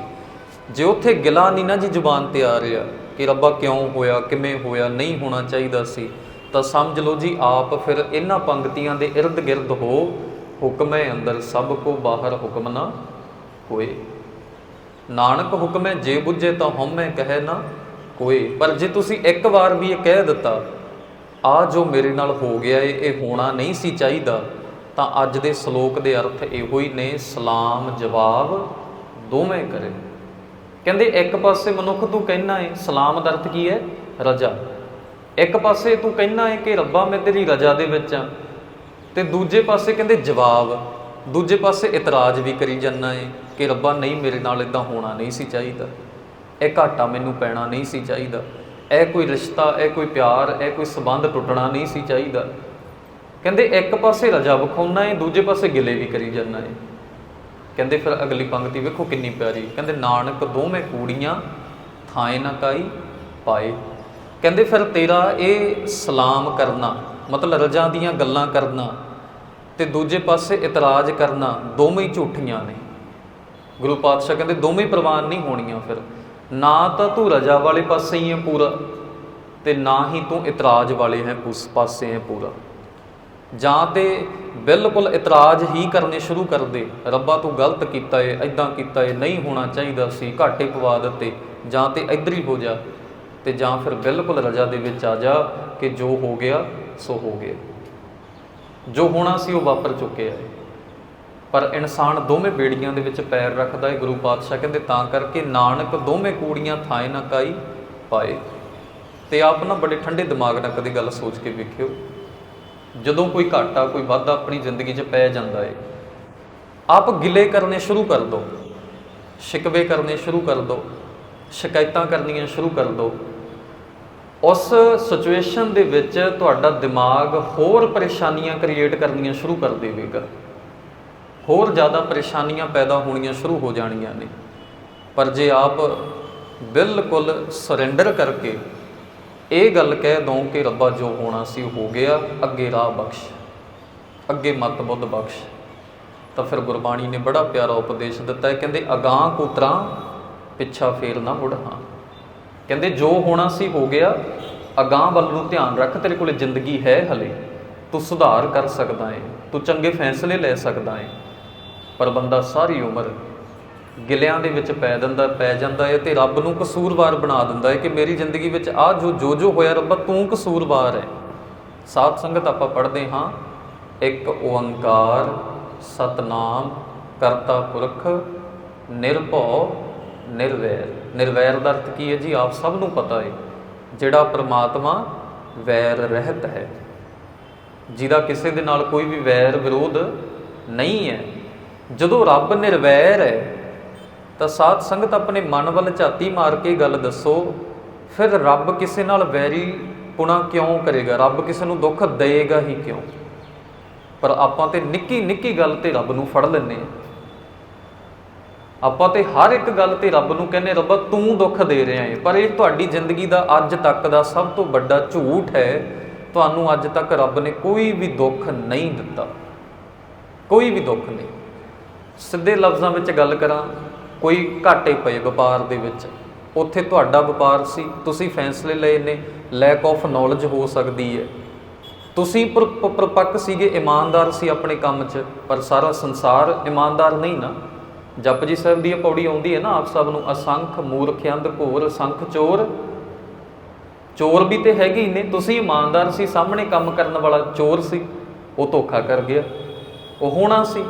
ਜੇ ਉੱਥੇ ਗਿਲਾ ਨਹੀਂ ਨਾ ਜੀ ਜ਼ੁਬਾਨ ਤੇ ਆ ਰਿਹਾ ਕਿ ਰੱਬਾ ਕਿਉਂ ਹੋਇਆ, ਕਿਵੇਂ ਹੋਇਆ, ਨਹੀਂ ਹੋਣਾ ਚਾਹੀਦਾ ਸੀ, ਤਾਂ ਸਮਝ ਲਓ ਜੀ ਆਪ ਫਿਰ ਇਹਨਾਂ ਪੰਕਤੀਆਂ ਦੇ ird ਗਿਰਦ ਹੋ ਹੁਕਮੇ ਅੰਦਰ, ਸਭ ਕੋ ਬਾਹਰ ਹੁਕਮ ਨਾ ਹੋਏ। ਨਾਨਕ ਹੁਕਮੇ ਜੇ ਬੁੱਝੇ ਤਾਂ ਹਉਮੈ ਕਹੇ ਨਾ ਕੋਈ ਪਰ ਜੇ ਤੁਸੀਂ ਇੱਕ ਵਾਰ ਵੀ ਇਹ ਕਹਿ ਦਿੱਤਾ, ਆ ਜੋ ਮੇਰੇ ਨਾਲ ਹੋ ਗਿਆ ਏ, ਇਹ ਹੋਣਾ ਨਹੀਂ ਸੀ ਚਾਹੀਦਾ ਤਾਂ ਅੱਜ ਦੇ ਸ਼ਲੋਕ ਦੇ ਅਰਥ ਇਹੋ ਹੀ ਨੇ, ਸਲਾਮ ਜਵਾਬ ਦੋਵੇਂ ਕਰੇ। ਕਹਿੰਦੇ ਇੱਕ ਪਾਸੇ ਮਨੁੱਖ ਤੂੰ ਕਹਿਣਾ ਏ, ਸਲਾਮ ਦਾ ਅਰਥ ਕੀ ਹੈ? ਰਜਾ। ਇੱਕ ਪਾਸੇ ਤੂੰ ਕਹਿਣਾ ਹੈ ਕਿ ਰੱਬਾ ਮੈਂ ਤੇਰੀ ਰਜਾ ਦੇ ਵਿੱਚ ਆ। ਤੇ ਦੂਜੇ ਪਾਸੇ ਕਹਿੰਦੇ ਜਵਾਬ। ਦੂਜੇ ਪਾਸੇ ਇਤਰਾਜ਼ ਵੀ ਕਰੀ ਜਾਂਦਾ ਏ ਕਿ ਰੱਬਾ ਨਹੀਂ, ਮੇਰੇ ਨਾਲ ਇਦਾਂ ਹੋਣਾ ਨਹੀਂ ਸੀ ਚਾਹੀਦਾ। ਇਹ ਘਾਟਾ ਮੈਨੂੰ ਪੈਣਾ ਨਹੀਂ ਸੀ ਚਾਹੀਦਾ। ਇਹ ਕੋਈ ਰਿਸ਼ਤਾ, ਇਹ ਕੋਈ ਪਿਆਰ, ਇਹ ਕੋਈ ਸਬੰਧ ਟੁੱਟਣਾ ਨਹੀਂ ਸੀ ਚਾਹੀਦਾ। ਕਹਿੰਦੇ ਇੱਕ ਪਾਸੇ ਰਜਾ ਵਿਖਾਉਣਾ ਏ, ਦੂਜੇ ਪਾਸੇ ਗਿਲੇ ਵੀ ਕਰੀ ਜਾਂਦਾ ਏ। ਕਹਿੰਦੇ ਫਿਰ ਅਗਲੀ ਪੰਕਤੀ ਵੇਖੋ ਕਿੰਨੀ ਪਿਆਰੀ। ਕਹਿੰਦੇ, ਨਾਨਕ ਦੋਵੇਂ ਕੂੜੀਆਂ ਥਾਏ ਨਾ ਕਾਈ, ਪਾਏ। ਕਹਿੰਦੇ ਫਿਰ ਤੇਰਾ ਇਹ ਸਲਾਮ ਕਰਨਾ, ਮਤਲਬ ਰਜਾ ਦੀਆਂ ਗੱਲਾਂ ਕਰਨਾ ਤੇ ਦੂਜੇ ਪਾਸੇ ਇਤਰਾਜ਼ ਕਰਨਾ, ਦੋਵੇਂ ਹੀ ਝੂਠੀਆਂ ਨੇ। ਗੁਰੂ ਪਾਤਸ਼ਾਹ ਕਹਿੰਦੇ, ਦੋਵੇਂ ਪ੍ਰਵਾਨ ਨਹੀਂ ਹੋਣੀਆਂ ਫਿਰ। ਨਾ ਤਾਂ ਤੂੰ ਰਜਾ ਵਾਲੇ ਪਾਸੇ ਹੀ ਹੈ ਪੂਰਾ ਤੇ ਨਾ ਹੀ ਤੂੰ ਇਤਰਾਜ਼ ਵਾਲੇ ਹੈ ਉਸ ਪਾਸੇ ਹੈ ਪੂਰਾ। ਜਾਂ ਤੇ ਬਿਲਕੁਲ ਇਤਰਾਜ਼ ਹੀ ਕਰਨੇ ਸ਼ੁਰੂ ਕਰ ਦੇ। ਰੱਬਾ ਤੂੰ ਗਲਤ ਕੀਤਾ ਏ ਐਦਾਂ ਕੀਤਾ ਏ, ਨਹੀਂ ਹੋਣਾ ਚਾਹੀਦਾ ਸੀ, ਘਾਟੇ ਪਵਾ ਦਿੱਤੇ, ਜਾਂ ਤੇ ਇੱਧਰ ਹੀ ਹੋ ਜਾ, ਤੇ ਜਾਂ ਫਿਰ ਬਿਲਕੁਲ ਰਜਾ ਦੇ ਵਿੱਚ ਆ ਜਾ ਕਿ ਜੋ ਹੋ ਗਿਆ, ਸੋ ਹੋ ਗਿਆ। ਜੋ ਹੋਣਾ ਸੀ ਉਹ ਵਾਪਰ ਚੁੱਕਿਆ ਹੈ ਪਰ ਇਨਸਾਨ ਦੋਵੇਂ ਬੇੜੀਆਂ ਦੇ ਵਿੱਚ ਪੈਰ ਰੱਖਦਾ ਹੈ ਗੁਰੂ ਪਾਤਸ਼ਾਹ ਕਹਿੰਦੇ ਤਾਂ ਕਰਕੇ ਨਾਨਕ ਦੋਵੇਂ ਕੂੜੀਆਂ ਥਾਏ ਨਾ ਕਾਈ ਪਾਏ। ਤੇ ਆਪ ਨਾ ਬੜੇ ਠੰਡੇ ਦਿਮਾਗ ਨਾਲ ਕਦੇ ਗੱਲ ਸੋਚ ਕੇ ਵੇਖਿਓ। ਜਦੋਂ ਕੋਈ ਘਾਟਾ, ਕੋਈ ਵਾਧਾ ਆਪਣੀ ਜ਼ਿੰਦਗੀ 'ਚ ਪੈ ਜਾਂਦਾ ਏ, ਆਪ ਗਿਲੇ ਕਰਨੇ ਸ਼ੁਰੂ ਕਰ ਦਿਓ ਸ਼ਿਕਵੇ ਕਰਨੇ ਸ਼ੁਰੂ ਕਰ ਦਿਓ ਸ਼ਿਕਾਇਤਾਂ ਕਰਨੀਆਂ ਸ਼ੁਰੂ ਕਰ ਦਿਓ ਉਸ ਸਿਚੁਏਸ਼ਨ ਦੇ ਵਿੱਚ ਤੁਹਾਡਾ ਦਿਮਾਗ ਹੋਰ ਪਰੇਸ਼ਾਨੀਆਂ ਕ੍ਰੀਏਟ ਕਰਨੀਆਂ ਸ਼ੁਰੂ ਕਰ ਦੇਵੇਗਾ। ਹੋਰ ਜ਼ਿਆਦਾ ਪਰੇਸ਼ਾਨੀਆਂ ਪੈਦਾ ਹੋਣੀਆਂ ਸ਼ੁਰੂ ਹੋ ਜਾਣੀਆਂ ਨੇ। ਪਰ ਜੇ ਆਪ ਬਿਲਕੁਲ ਸਰੈਂਡਰ ਕਰਕੇ ਇਹ ਗੱਲ ਕਹਿ ਦੋ ਕਿ ਰੱਬਾ ਜੋ ਹੋਣਾ ਸੀ ਹੋ ਗਿਆ, ਅੱਗੇ ਰਾਹ ਬਖਸ਼, ਅੱਗੇ ਮਤ ਬੁੱਧ ਬਖਸ਼। ਤਾਂ ਫਿਰ ਗੁਰਬਾਣੀ ਨੇ ਬੜਾ ਪਿਆਰਾ ਉਪਦੇਸ਼ ਦਿੱਤਾ ਹੈ, ਕਹਿੰਦੇ ਅਗਾਹ ਕੁਤਰਾ ਪਿੱਛਾ ਫੇਰ ਨਾ ਮੁੜ ਹਾਂ। ਕਹਿੰਦੇ ਜੋ ਹੋਣਾ ਸੀ ਹੋ ਗਿਆ, ਅਗਾਹ ਵੱਲ ਨੂੰ ਧਿਆਨ ਰੱਖ, ਤੇਰੇ ਕੋਲੇ ਜ਼ਿੰਦਗੀ ਹੈ ਹਲੇ, ਤੂੰ ਸੁਧਾਰ ਕਰ ਸਕਦਾ ਹੈ ਤੂੰ ਚੰਗੇ ਫੈਸਲੇ ਲੈ ਸਕਦਾ ਹੈ ਪਰ ਬੰਦਾ ਸਾਰੀ ਉਮਰ ਗਿਲਿਆਂ ਦੇ ਵਿੱਚ ਪੈ ਜਾਂਦਾ ਪੈ ਜਾਂਦਾ ਹੈ ਤੇ ਰੱਬ ਨੂੰ ਕਸੂਰਵਾਰ ਬਣਾ ਦਿੰਦਾ ਹੈ ਕਿ ਮੇਰੀ ਜ਼ਿੰਦਗੀ ਵਿੱਚ ਆ ਜੋ ਜੋ ਜੋ ਹੋਇਆ ਰੱਬਾ, ਤੂੰ ਕਸੂਰਵਾਰ ਹੈ। ਸਾਧ ਸੰਗਤ ਆਪਾਂ ਪੜ੍ਹਦੇ ਹਾਂ, ਇੱਕ ਓੰਕਾਰ, ਸਤਨਾਮ, ਕਰਤਾ ਪੁਰਖ, ਨਿਰਭਉ, ਨਿਰਵੈਰ। ਨਿਰਵੈਰ ਦਾ ਅਰਥ ਕੀ ਹੈ ਜੀ? ਆਪ ਸਭ ਨੂੰ ਪਤਾ ਹੈ, ਜਿਹੜਾ ਪ੍ਰਮਾਤਮਾ ਵੈਰ ਰਹਿਤ ਹੈ। ਜਿਹਦਾ ਕਿਸੇ ਦੇ ਨਾਲ ਕੋਈ ਵੀ ਵੈਰ ਵਿਰੋਧ ਨਹੀਂ ਹੈ। ਜਦੋਂ ਰੱਬ ਨਿਰਵੈਰ ਹੈ ਤਾਂ ਸਾਧ ਸੰਗਤ ਆਪਣੇ ਮਨ ਵੱਲ ਝਾਤੀ ਮਾਰ ਕੇ ਗੱਲ ਦੱਸੋ, ਫਿਰ ਰੱਬ ਕਿਸੇ ਨਾਲ ਵੈਰੀ ਪੁਣਾ ਕਿਉਂ ਕਰੇਗਾ? ਰੱਬ ਕਿਸੇ ਨੂੰ ਦੁੱਖ ਦੇਵੇਗਾ ਹੀ ਕਿਉਂ? ਪਰ ਆਪਾਂ ਤੇ ਨਿੱਕੀ ਨਿੱਕੀ ਗੱਲ ਤੇ ਰੱਬ ਨੂੰ ਫੜ ਲੈਂਦੇ ਆਪਾਂ ਤੇ ਹਰ ਇੱਕ ਗੱਲ ਤੇ ਰੱਬ ਨੂੰ ਕਹਿੰਦੇ ਰੱਬਾ, ਤੂੰ ਦੁੱਖ ਦੇ ਰਿਹਾ ਏ, ਪਰ ਇਹ ਤੁਹਾਡੀ ਜ਼ਿੰਦਗੀ ਦਾ ਅੱਜ ਤੱਕ ਦਾ ਸਭ ਤੋਂ ਵੱਡਾ ਝੂਠ ਹੈ। ਤੁਹਾਨੂੰ ਅੱਜ ਤੱਕ ਰੱਬ ਨੇ ਕੋਈ ਵੀ ਦੁੱਖ ਨਹੀਂ ਦਿੱਤਾ। ਕੋਈ ਵੀ ਦੁੱਖ ਨਹੀਂ। ਸਿੱਧੇ ਲਫ਼ਜ਼ਾਂ ਵਿੱਚ ਗੱਲ ਕਰਾਂ ਕੋਈ ਘਾਟੇ ਪਏ ਵਪਾਰ ਦੇ ਵਿੱਚ। ਉੱਥੇ ਤੁਹਾਡਾ ਵਪਾਰ ਸੀ, ਤੁਸੀਂ ਫੈਸਲੇ ਲਏ ਨੇ ਲੈਕ ਆਫ ਨੌਲੇਜ ਹੋ ਸਕਦੀ ਹੈ। ਤੁਸੀਂ ਪਰ- ਪਰਪੱਕ ਸੀਗੇ, ਇਮਾਨਦਾਰ ਸੀ ਆਪਣੇ ਕੰਮ 'ਚ, ਪਰ ਸਾਰਾ ਸੰਸਾਰ ਇਮਾਨਦਾਰ ਨਹੀਂ ਨਾ। ਜਪਜੀ ਸਾਹਿਬ ਦੀ ਪੌੜੀ ਆਉਂਦੀ ਹੈ ਨਾ, ਆਪ ਸਭ ਨੂੰ, ਅਸੰਖ ਮੂਰਖ, ਅੰਧ, ਘੋਰ ਸੰਖ ਚੋਰ। ਚੋਰ ਵੀ ਤੇ ਹੈਗੇ ਹੀ ਨੇ, ਤੁਸੀਂ ਇਮਾਨਦਾਰ ਸੀ, ਸਾਹਮਣੇ ਕੰਮ ਕਰਨ ਵਾਲਾ ਚੋਰ ਸੀ, ਉਹ ਧੋਖਾ ਕਰ ਗਿਆ, ਉਹ ਹੋਣਾ ਸੀ।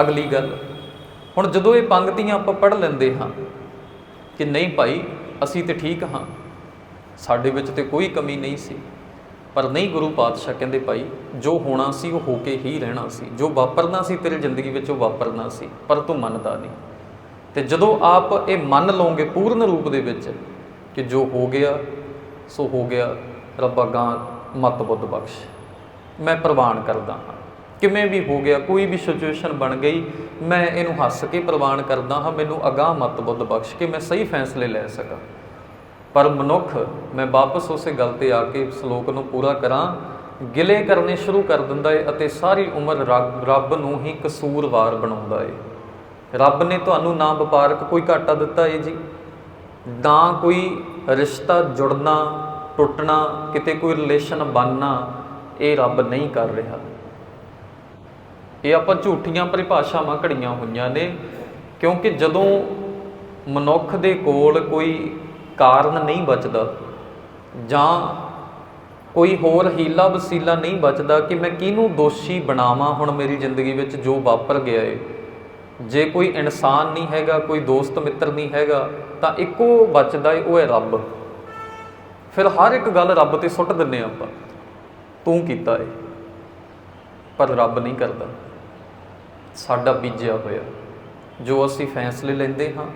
ਅਗਲੀ ਗੱਲ ਹੁਣ ਜਦੋਂ ਇਹ ਪੰਕਤੀਆਂ ਆਪਾਂ ਪੜ੍ਹ ਲੈਂਦੇ ਹਾਂ ਕਿ ਨਹੀਂ ਭਾਈ, ਅਸੀਂ ਤੇ ਠੀਕ ਹਾਂ, ਸਾਡੇ ਵਿੱਚ ਤੇ ਕੋਈ ਕਮੀ ਨਹੀਂ ਸੀ। ਪਰ ਨਹੀਂ ਗੁਰੂ ਪਾਤਸ਼ਾਹ ਕਹਿੰਦੇ ਭਾਈ, ਜੋ ਹੋਣਾ ਸੀ ਉਹ ਹੋ ਕੇ ਹੀ ਰਹਿਣਾ ਸੀ। ਜੋ ਵਾਪਰਨਾ ਸੀ ਤੇਰੀ ਜ਼ਿੰਦਗੀ ਵਿੱਚ ਉਹ ਵਾਪਰਨਾ ਸੀ, ਪਰ ਤੂੰ ਮੰਨਦਾ ਨਹੀਂ। ਤੇ ਜਦੋਂ ਆਪ ਇਹ ਮੰਨ ਲਓਗੇ ਪੂਰਨ ਰੂਪ ਦੇ ਵਿੱਚ ਕਿ ਜੋ ਹੋ ਗਿਆ, ਸੋ ਹੋ ਗਿਆ, ਰੱਬਾ ਗਾਂ ਮਤ ਬੁੱਧ ਬਖਸ਼। ਮੈਂ ਪ੍ਰਵਾਨ ਕਰਦਾ ਹਾਂ। ਕਿਵੇਂ ਵੀ ਹੋ ਗਿਆ, ਕੋਈ ਵੀ ਸਿਚੁਏਸ਼ਨ ਬਣ ਗਈ, ਮੈਂ ਇਹਨੂੰ ਹੱਸ ਕੇ ਪ੍ਰਵਾਨ ਕਰਦਾ ਹਾਂ, ਮੈਨੂੰ ਅਗਾਹ ਮਤ ਬੁੱਧ ਬਖਸ਼ ਕੇ ਮੈਂ ਸਹੀ ਫੈਸਲੇ ਲੈ ਸਕਾਂ। ਪਰ ਮਨੁੱਖ, ਮੈਂ ਵਾਪਸ ਉਸੇ ਗੱਲ ਤੇ ਆ ਕੇ ਸ਼ਲੋਕ ਨੂੰ ਪੂਰਾ ਕਰਾਂ, ਗਿਲੇ ਕਰਨੇ ਸ਼ੁਰੂ ਕਰ ਦਿੰਦਾ ਏ ਅਤੇ ਸਾਰੀ ਉਮਰ ਰੱਬ ਰੱਬ ਨੂੰ ਹੀ ਕਸੂਰਵਾਰ ਬਣਾਉਂਦਾ ਏ। ਰੱਬ ਨੇ ਤੁਹਾਨੂੰ ਨਾ ਵਪਾਰਕ ਕੋਈ ਘਾਟਾ ਦਿੱਤਾ ਏ ਜੀ, ਨਾ ਕੋਈ ਰਿਸ਼ਤਾ ਜੁੜਨਾ, ਟੁੱਟਣਾ, ਕਿਤੇ ਕੋਈ ਰਿਲੇਸ਼ਨ ਬਣਨਾ, ਇਹ ਰੱਬ ਨਹੀਂ ਕਰ ਰਿਹਾ। ਇਹ ਆਪਾਂ ਝੂਠੀਆਂ ਪਰਿਭਾਸ਼ਾਵਾਂ ਘੜੀਆਂ ਹੋਈਆਂ ਨੇ, ਕਿਉਂਕਿ ਜਦੋਂ ਮਨੁੱਖ ਦੇ ਕੋਲ ਕੋਈ ਕਾਰਨ ਨਹੀਂ ਬਚਦਾ ਜਾਂ ਕੋਈ ਹੋਰ ਹੀਲਾ ਵਸੀਲਾ ਨਹੀਂ ਬਚਦਾ ਕਿ ਮੈਂ ਕਿਹਨੂੰ ਦੋਸ਼ੀ ਬਣਾਵਾਂ ਹੁਣ ਮੇਰੀ ਜ਼ਿੰਦਗੀ ਵਿੱਚ ਜੋ ਵਾਪਰ ਗਿਆ ਏ। ਜੇ ਕੋਈ ਇਨਸਾਨ ਨਹੀਂ ਹੈਗਾ, ਕੋਈ ਦੋਸਤ ਮਿੱਤਰ ਨਹੀਂ ਹੈਗਾ, ਤਾਂ ਇੱਕੋ ਬਚਦਾ ਏ, ਉਹ ਹੈ ਰੱਬ। ਫਿਰ ਹਰ ਇੱਕ ਗੱਲ ਰੱਬ ਤੇ ਸੁੱਟ ਦਿੰਨੇ ਆਪਾਂ। ਤੂੰ ਕੀਤਾ ਏ, ਪਰ ਰੱਬ ਨਹੀਂ ਕਰਦਾ। ਸਾਡਾ ਬੀਜਿਆ ਹੋਇਆ। ਜੋ ਅਸੀਂ ਫੈਸਲੇ ਲੈਂਦੇ ਹਾਂ,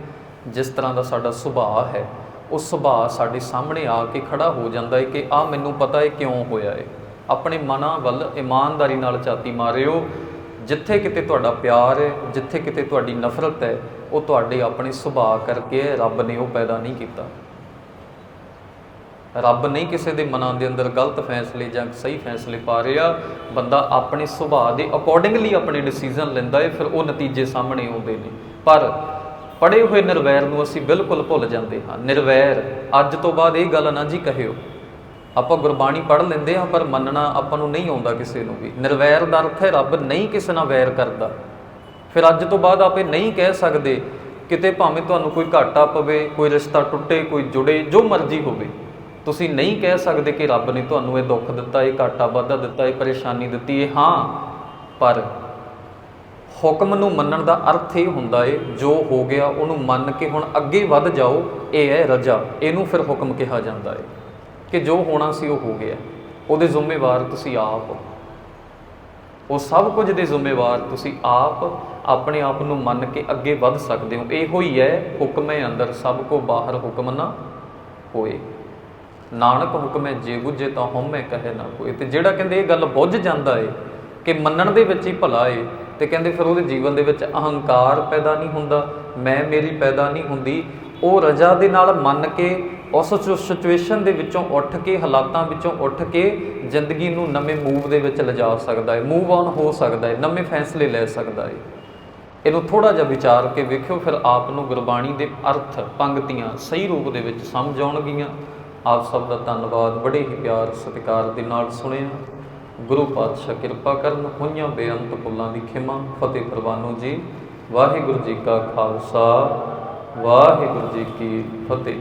ਜਿਸ ਤਰ੍ਹਾਂ ਦਾ ਸਾਡਾ ਸੁਭਾਅ ਹੈ, ਉਹ ਸੁਭਾਅ ਸਾਡੇ ਸਾਹਮਣੇ ਆ ਕੇ ਖੜਾ ਹੋ ਜਾਂਦਾ ਹੈ ਕਿ ਆ ਮੈਨੂੰ ਪਤਾ ਹੈ ਕਿਉਂ ਹੋਇਆ ਹੈ। ਆਪਣੇ ਮਨਾਂ ਵੱਲ ਇਮਾਨਦਾਰੀ ਨਾਲ ਝਾਤੀ ਮਾਰਿਓ। ਜਿੱਥੇ ਕਿਤੇ ਤੁਹਾਡਾ ਪਿਆਰ ਹੈ, ਜਿੱਥੇ ਕਿਤੇ ਤੁਹਾਡੀ ਨਫ਼ਰਤ ਹੈ, ਉਹ ਤੁਹਾਡੇ ਆਪਣੇ ਸੁਭਾਅ ਕਰਕੇ ਰੱਬ ਨੇ ਉਹ ਪੈਦਾ ਨਹੀਂ ਕੀਤਾ। ਰੱਬ ਨਹੀਂ ਕਿਸੇ ਦੇ ਮਨਾਂ ਦੇ ਅੰਦਰ ਗਲਤ ਫੈਸਲੇ ਜਾਂ ਸਹੀ ਫੈਸਲੇ ਪਾ ਰਿਹਾ। ਬੰਦਾ ਆਪਣੇ ਸੁਭਾਅ ਦੇ ਅਕੋਰਡਿੰਗਲੀ ਆਪਣੇ ਡਿਸੀਜਨ ਲੈਂਦਾ ਹੈ ਫਿਰ ਉਹ ਨਤੀਜੇ ਸਾਹਮਣੇ ਆਉਂਦੇ ਨੇ। ਪਰ ਪੜੇ ਹੋਏ ਨਿਰਵੈਰ ਨੂੰ ਅਸੀਂ ਬਿਲਕੁਲ ਭੁੱਲ ਜਾਂਦੇ ਹਾਂ। ਨਿਰਵੈਰ, ਅੱਜ ਤੋਂ ਬਾਅਦ ਇਹ ਗੱਲ ਨਾ ਜੀ ਕਹਿਓ। ਆਪਾਂ ਗੁਰਬਾਣੀ ਪੜ੍ਹ ਲੈਂਦੇ ਹਾਂ, ਪਰ ਮੰਨਣਾ ਆਪਾਂ ਨੂੰ ਨਹੀਂ ਆਉਂਦਾ ਕਿਸੇ ਨੂੰ ਵੀ। ਨਿਰਵੈਰ ਦਾ ਅਰਥ ਹੈ ਰੱਬ ਨਹੀਂ ਕਿਸੇ ਨਾਲ ਵੈਰ ਕਰਦਾ। ਫਿਰ ਅੱਜ ਤੋਂ ਬਾਅਦ ਆਪੇ ਨਹੀਂ ਕਹਿ ਸਕਦੇ ਕਿਤੇ ਭਾਵੇਂ ਤੁਹਾਨੂੰ ਕੋਈ ਘਾਟਾ ਪਵੇ, ਕੋਈ ਰਿਸ਼ਤਾ ਟੁੱਟੇ, ਕੋਈ ਜੁੜੇ, ਜੋ ਮਰਜ਼ੀ ਹੋਵੇ। ਤੁਸੀਂ ਨਹੀਂ ਕਹਿ ਸਕਦੇ ਕਿ ਰੱਬ ਨੇ ਤੁਹਾਨੂੰ ਇਹ ਦੁੱਖ ਦਿੱਤਾ, ਇਹ ਘਾਟਾ ਵਾਧਾ ਦਿੱਤਾ, ਇਹ ਪਰੇਸ਼ਾਨੀ ਦਿੱਤੀ, ਇਹ ਹਾਂ। ਪਰ ਹੁਕਮ ਨੂੰ ਮੰਨਣ ਦਾ ਅਰਥ ਇਹ ਹੁੰਦਾ ਏ, ਜੋ ਹੋ ਗਿਆ ਉਹਨੂੰ ਮੰਨ ਕੇ ਹੁਣ ਅੱਗੇ ਵੱਧ ਜਾਓ, ਇਹ ਹੈ ਰਜਾ। ਇਹਨੂੰ ਫਿਰ ਹੁਕਮ ਕਿਹਾ ਜਾਂਦਾ ਏ ਕਿ ਜੋ ਹੋਣਾ ਸੀ ਉਹ ਹੋ ਗਿਆ। ਉਹਦੇ ਜ਼ਿੰਮੇਵਾਰ ਤੁਸੀਂ ਆਪ ਉਹ ਸਭ ਕੁਝ ਦੇ ਜ਼ਿੰਮੇਵਾਰ ਤੁਸੀਂ ਆਪ ਆਪਣੇ ਆਪ ਨੂੰ ਮੰਨ ਕੇ ਅੱਗੇ ਵੱਧ ਸਕਦੇ ਹੋ। ਇਹੋ ਹੀ ਹੈ, ਹੁਕਮੇ ਅੰਦਰ। ਸਭ ਕੋ ਬਾਹਰ ਹੁਕਮ ਨਾ ਹੋਏ। ਨਾਨਕ ਹੁਕਮੇ ਜੇ ਬੁੱਝੇ ਤਾਂ ਹਉਮੈ ਕਹੇ ਨਾ ਕੋਈ। ਤੇ ਜਿਹੜਾ ਕਹਿੰਦੇ ਇਹ ਗੱਲ ਬੁੱਝ ਜਾਂਦਾ ਏ, ਕਿ ਮੰਨਣ ਦੇ ਵਿੱਚ ਹੀ ਭਲਾ ਏ, ਤੇ ਕਹਿੰਦੇ ਫਿਰ ਉਹਦੇ ਜੀਵਨ ਦੇ ਵਿੱਚ ਅਹੰਕਾਰ ਪੈਦਾ ਨਹੀਂ ਹੁੰਦਾ, ਮੈਂ ਮੇਰੀ ਪੈਦਾ ਨਹੀਂ ਹੁੰਦੀ, ਉਹ ਰਜਾ ਦੇ ਨਾਲ ਮੰਨ ਕੇ, ਉਸ ਸਿਚੁਏਸ਼ਨ ਦੇ ਵਿੱਚੋਂ ਉੱਠ ਕੇ, ਹਾਲਾਤਾਂ ਵਿੱਚੋਂ ਉੱਠ ਕੇ ਜ਼ਿੰਦਗੀ ਨੂੰ ਨਵੇਂ ਮੂਵ ਦੇ ਵਿੱਚ ਲਿਜਾ ਸਕਦਾ ਹੈ ਮੂਵ ਔਨ ਹੋ ਸਕਦਾ ਹੈ ਨਵੇਂ ਫੈਸਲੇ ਲੈ ਸਕਦਾ ਹੈ ਇਹਨੂੰ ਥੋੜਾ ਜਿਹਾ ਵਿਚਾਰ ਕੇ ਵੇਖਿਓ, ਫਿਰ ਆਪ ਨੂੰ ਗੁਰਬਾਣੀ ਦੇ ਅਰਥ ਪੰਕਤੀਆਂ ਸਹੀ ਰੂਪ ਦੇ ਵਿੱਚ ਸਮਝ ਆਉਣਗੀਆਂ। ਆਪ ਸਭ ਦਾ ਧੰਨਵਾਦ, ਬੜੇ ਹੀ ਪਿਆਰ, ਸਤਿਕਾਰ ਦੇ ਨਾਲ ਸੁਣਿਆ। ਗੁਰੂ ਪਾਤਸ਼ਾਹ ਕਿਰਪਾ ਕਰਨ, ਹੋਈਆਂ ਬੇਅੰਤ ਭੁੱਲਾਂ ਦੀ ਖਿਮਾ, ਫਤਿਹ ਪ੍ਰਵਾਨੋ ਜੀ। ਵਾਹਿਗੁਰੂ ਜੀ ਕਾ ਖਾਲਸਾ, ਵਾਹਿਗੁਰੂ ਜੀ ਕੀ ਫਤਿਹ।